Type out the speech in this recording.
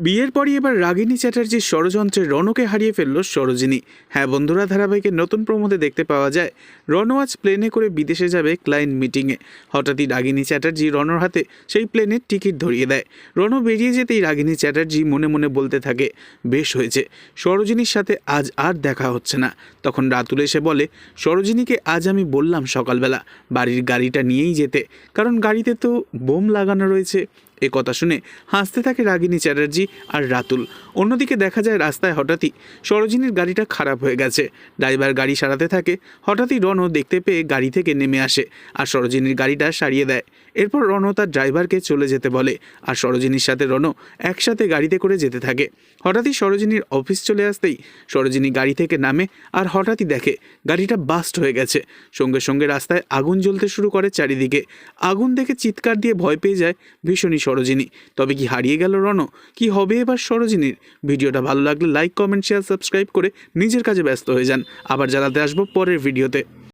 বিয়ের পরই এবার রাগিনী চ্যাটার্জির ষড়যন্ত্রে রণকে হারিয়ে ফেলল সরোজিনী। হ্যাঁ বন্ধুরা ধারাবাহিকের নতুন প্রমোদে দেখতে পাওয়া যায় রণ আজ প্লেনে করে বিদেশে যাবে ক্লায়েন্ট মিটিংয়ে। হঠাৎই রাগিনী চ্যাটার্জি রণর হাতে সেই প্লেনের টিকিট ধরিয়ে দেয়। রণ বেরিয়ে যেতেই রাগিনী চ্যাটার্জি মনে মনে বলতে থাকে, বেশ হয়েছে, সরোজিনীর সাথে আজ আর দেখা হচ্ছে না। তখন রাতুল এসে বলে, সরোজিনীকে আজ আমি বললাম সকালবেলা, বাড়ির গাড়িটা নিয়েই যেতে, কারণ গাড়িতে তো বোম লাগানো রয়েছে। এ কথা শুনে হাসতে থাকে রাগিনী চ্যাটার্জি আর রাতুল। অন্যদিকে দেখা যায় রাস্তায় হঠাৎই সরোজিনীর গাড়িটা খারাপ হয়ে গেছে। ড্রাইভার গাড়ি সারাতে থাকে, হঠাৎই রণ দেখতে পেয়ে গাড়ি থেকে নেমে আসে আর সরোজিনীর গাড়িটা সারিয়ে দেয়। এরপর রণ তার ড্রাইভারকে চলে যেতে বলে আর সরোজিনীর সাথে রণ একসাথে গাড়িতে করে যেতে থাকে। হঠাৎই সরোজিনীর অফিস চলে আসতেই সরোজিনী গাড়ি থেকে নামে আর হঠাৎই দেখে গাড়িটা বাস্ট হয়ে গেছে। সঙ্গে সঙ্গে রাস্তায় আগুন জ্বলতে শুরু করে চারিদিকে। আগুন দেখে চিৎকার দিয়ে ভয় পেয়ে যায় ভীষণই সরোজিনী। তবে কি হারিয়ে গেল রণ? কি হবে এবার সরোজিনীর? ভিডিওটা ভালো লাগলে লাইক কমেন্ট শেয়ার সাবস্ক্রাইব করে নিজের কাজে ব্যস্ত হয়ে যান। আবার জানাতে আসব পরের ভিডিওতে।